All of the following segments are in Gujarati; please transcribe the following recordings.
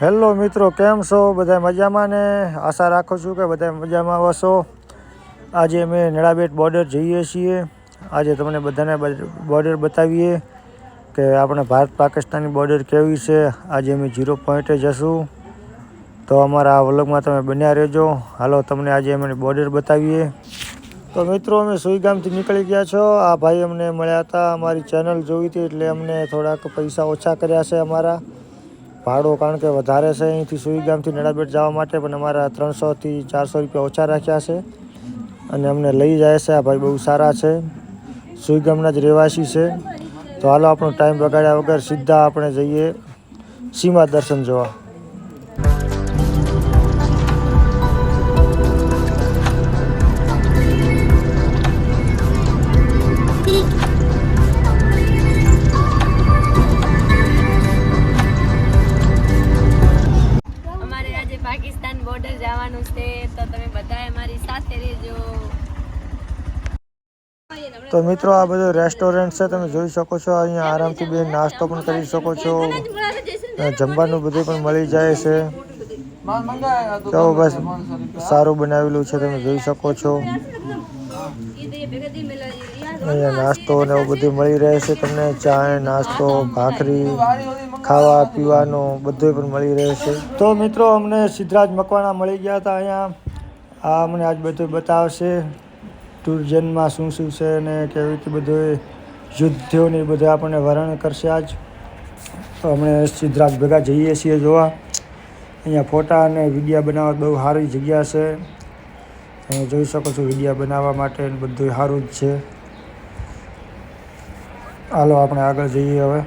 હેલો મિત્રો, કેમ છો? બધા મજામાં ને? આશા રાખું છું કે બધા મજામાં વસો આજે અમે નળાબેટ બોર્ડર જઈએ છીએ. આજે તમને બધાને બોર્ડર બતાવીએ કે આપણે ભારત પાકિસ્તાનની બોર્ડર કેવી છે. આજે અમે ઝીરો પોઈન્ટે જશું. તો અમારા આ વ્લોગમાં તમે બન્યા રહેજો. હાલો, તમને આજે અમે બોર્ડર બતાવીએ. તો મિત્રો, અમે સુઈગામથી નીકળી ગયા છો. આ ભાઈ અમને મળ્યા હતા અમારી ચેનલ જોઈ હતી એટલે અમને થોડાક પૈસા ઓછા કર્યા છે અમારા. ભાડું કારણ કે વધારે છે, અહીંથી સુઈગામથી નડાબેટ જવા માટે, પણ અમારા ત્રણસોથી ચારસો રૂપિયા ઓછા રાખ્યા છે. અને અમને લઈ જાય છે, આ ભાઈ બહુ સારા છે. સુઈગામના જ રહેવાસી છે. તો હાલો આપણો ટાઈમ બગાડ્યા વગર સીધા આપણે જઈએ સીમા દર્શન જોવા. તો મિત્રો, આ બધું રેસ્ટોરન્ટ છે, તમે જોઈ શકો છો, અહીંયા આરામથી બે નાસ્તો પણ કરી શકો છો. જમવાનું બધું પણ મળી જાય છે. તો બસ, સારું બનાવેલું છે, તમે જોઈ શકો છો. અહીંયા નાસ્તો ને એવું બધું મળી રહે છે તમને ચા નાસ્તો, ભાખરી, ખાવા, પીવાનું બધું પણ મળી રહે છે. તો મિત્રો, અમને સિદ્ધરાજ મકવાણા મળી ગયા હતા અહીંયા. આ અમને આજ બધું બતાવશે. ટુરિઝમમાં શું શું છે અને કેવી રીતે બધું યુદ્ધોને બધું આપણને વર્ણન કરશે આજ? અમે સિદ્ધરાજ ભેગા જઈએ છીએ જોવા. અહીંયા ફોટા અને વિડીયા બનાવવા બહુ સારી જગ્યા છે. તમે જોઈ શકો છો વિડીયા બનાવવા માટે બધું સારું જ છે. હાલો, આપણે આગળ જઈએ હવે.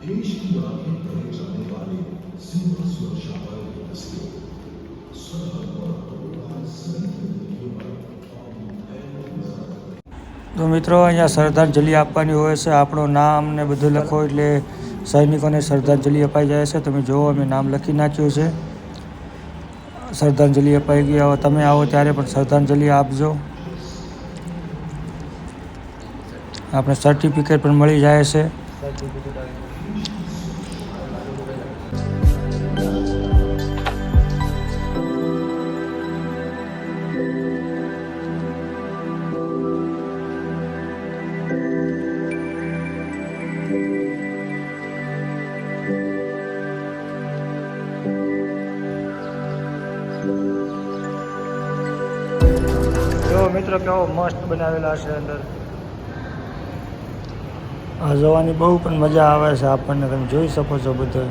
હાલો મિત્રો તો તમે જોઈ શકો છો ટુ વિજયનો નજારો કેવો સુંદર છે તો મિત્રો, અહીંયા શ્રદ્ધાંજલિ આપવાની હોય છે. આપણું નામ ને બધું લખો એટલે સૈનિકોને શ્રદ્ધાંજલિ અપાઈ જાય છે. તમે જુઓ, અમે નામ લખી નાખ્યું છે. શ્રદ્ધાંજલિ અપાઈ ગઈ. આવો તમે આવો ત્યારે પણ શ્રદ્ધાંજલિ આપજો. આપણે સર્ટિફિકેટ પણ મળી જાય છે. મિત્રો કેવો મસ્ત બનાવેલા છે અંદર. આ જોવાની બહુ પણ મજા આવે છે આપણને, તમે જોઈ શકો છો બધું.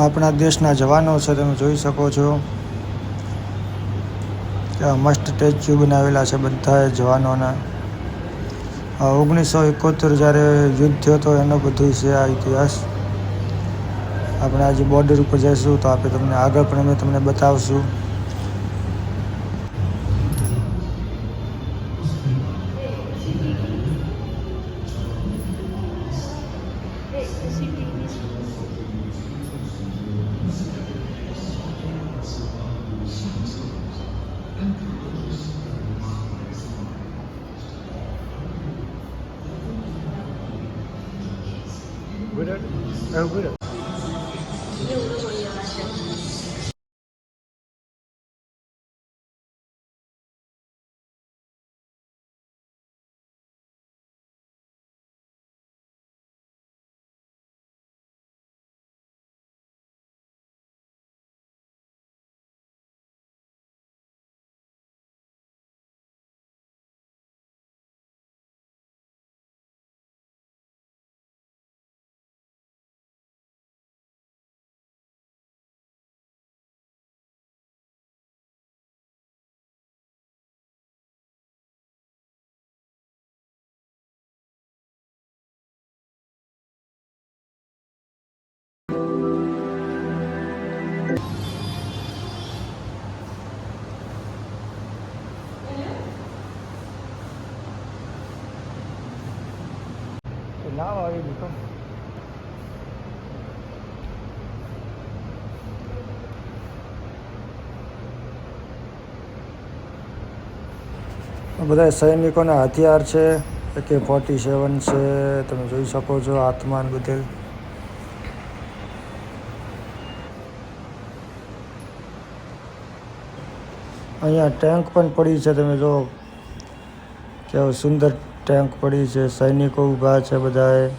આપણા દેશના જવાનો છે, તમે જોઈ શકો છો. આ મસ્ત સ્ટેચ્યુ બનાવેલા છે બધા જવાનોના. ઓગણીસો એકોતેર જ્યારે યુદ્ધ થયો હતો એનો બધું છે આ ઇતિહાસ. આપણે આજે બોર્ડર ઉપર જઈશું તો આપણે તમને આગળ પણ અમે તમને બતાવશું. Good. આ બધા સૈનિકોના હથિયાર છે કે ફોર્ટી સેવન છે, તમે જોઈ શકો છો આત્માન બધે. અહીંયા ટેન્ક પણ પડી છે, તમે જો. કેવું સુંદર ટેન્ક પડી છે, સૈનિકો ઊભા છે બધાએ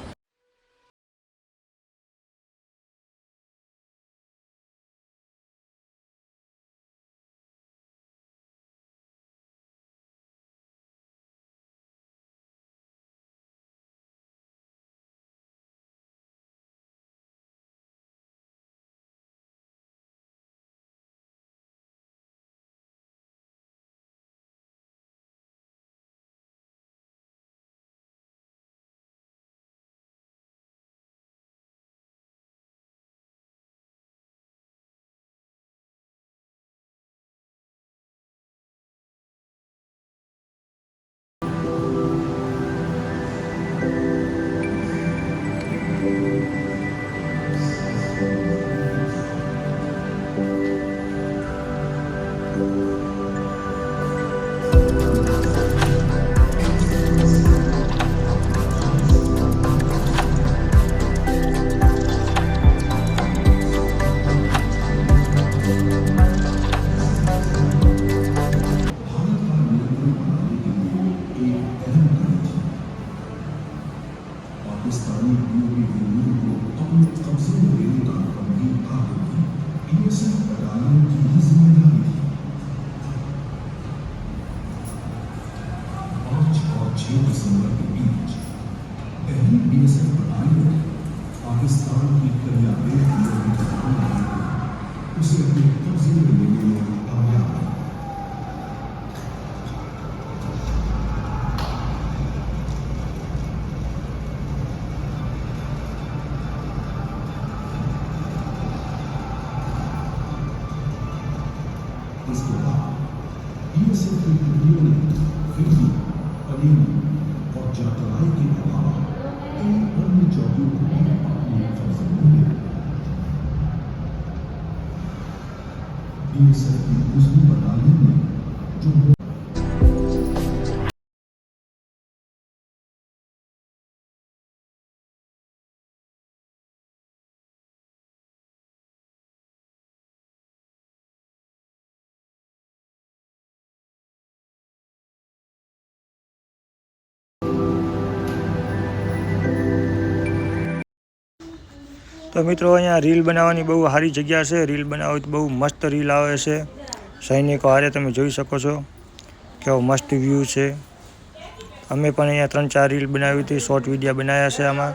और जाटलाई के अलावा कई अन्य चौकियों को भी बीएसएफ की दूसरी बटालियन ने जो તો મિત્રો, અહીંયા રીલ બનાવવાની બહુ સારી જગ્યા છે. રીલ બનાવો તો બહુ મસ્ત રીલ આવે છે. સૈનિકો, હારે તમે જોઈ શકો છો કેવો મસ્ત વ્યૂ છે. અમે પણ અહીંયા ત્રણ ચાર રીલ બનાવી હતી શોર્ટ વિડીયા બનાવ્યા છે આમાં.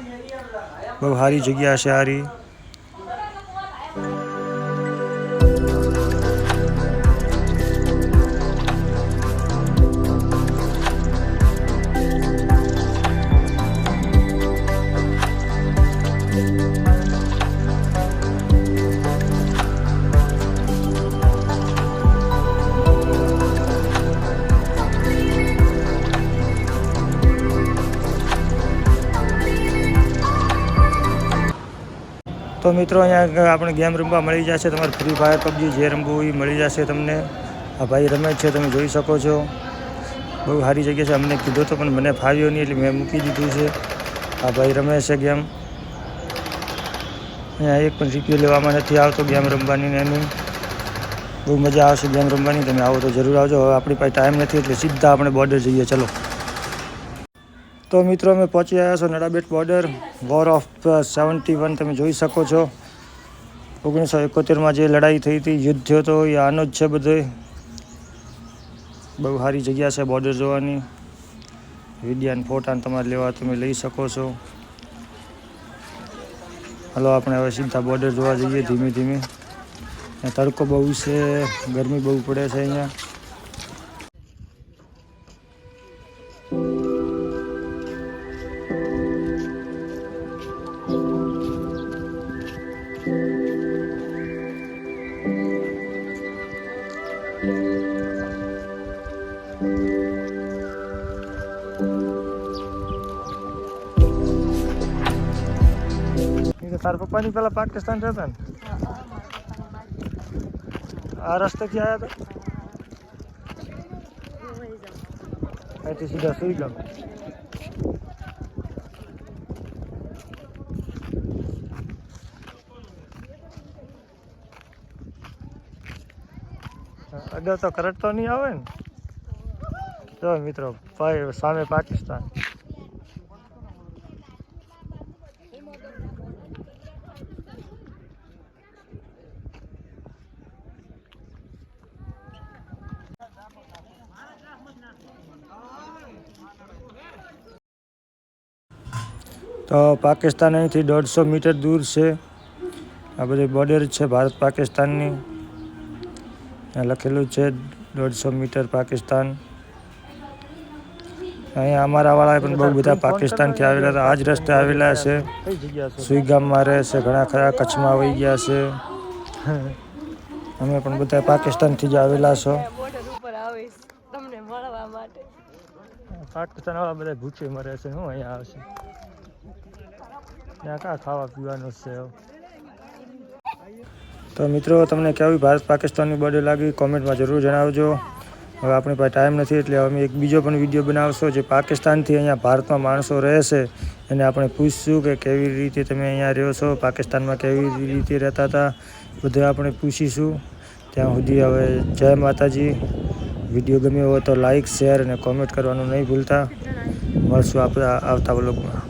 બહુ સારી જગ્યા છે સારી તો મિત્રો અહીંયા આપણે ગેમ રમવા મળી જશે. તમારે ફ્રી ફાયર પબજી જે રમવું એ મળી જશે તમને. આ ભાઈ રમે છે, તમે જોઈ શકો છો. બહુ સારી જગ્યા છે. અમને કીધો તો, પણ મને ફાવ્યો નહીં, એટલે મેં મૂકી દીધું છે. આ ભાઈ રમે છે ગેમ. અહીંયા એક પણ રૂપિયો લેવામાં નથી આવતો ગેમ રમવાની ને એની. બહુ મજા આવશે ગેમ રમવાની. તમે આવો તો જરૂર આવજો. હવે આપણી પાસે ટાઈમ નથી, એટલે સીધા આપણે બોર્ડર જઈએ. ચલો. તો મિત્રો, અમે પહોંચી આવ્યા છો Nadabet border war of seventy one તમે જોઈ શકો છો. ઓગણીસો એકોતેરમાં જે લડાઈ થઈ હતી, યુદ્ધ થયો હતો એ આનો જ છે બધે. બહુ સારી જગ્યા છે બોર્ડર જોવાની. વિડીયા ફોટા તમારે લેવા તમે લઈ શકો છો. હલો, આપણે હવે સીધા બોર્ડર જોવા જઈએ ધીમે ધીમે. તડકો બહુ છે, ગરમી બહુ પડે છે અહીંયા. તારા પપ્પાની પેલા પાકિસ્તાન રહેતા ને? આ રસ્તેથી આવ્યા હતા અહીંથી સીધા સુઈ ગામ અગાઉ તો કરટ તો નહીં આવે ને? જો મિત્રો, ભાઈ, સામે પાકિસ્તાન. તો પાકિસ્તાન અહીંથી દોઢસો મીટર દૂર છે. આ બધી બોર્ડર છે ભારત પાકિસ્તાનની. લખેલું છે દોઢસો મીટર પાકિસ્તાન. અહીંયા અમારા વાળા પણ બહુ બધા પાકિસ્તાનથી આવેલા હતા. આ જ રસ્તે આવેલા છે. સુઈગામમાં રહે છે. ઘણા ખરા કચ્છમાં આવી ગયા છે. અમે પણ બધા પાકિસ્તાનથી જ આવેલા છો. પાકિસ્તાન વાળા બધા ભૂખે મરે છે. હું અહીંયા આવશે. ત્યાં કાં ખાવા પીવાનું છે? તો મિત્રો, તમને કેવી ભારત પાકિસ્તાનની બોર્ડર લાગી? કોમેન્ટમાં જરૂર જણાવજો. હવે આપણી પાસે ટાઈમ નથી, એટલે અમે એક બીજો પણ વીડિયો બનાવશો જે પાકિસ્તાનથી અહીંયા ભારતમાં માણસો રહેશે. એને આપણે પૂછશું કે કેવી રીતે તમે અહીંયા રહ્યો છો, પાકિસ્તાનમાં કેવી રીતે રહેતા હતા, બધું આપણે પૂછીશું. ત્યાં સુધી હવે જય માતાજી. વીડિયો ગમ્યો હોય તો લાઈક શેર અને કોમેન્ટ કરવાનું નહીં ભૂલતા. મળશું આપણા આવતા વ્લોગમાં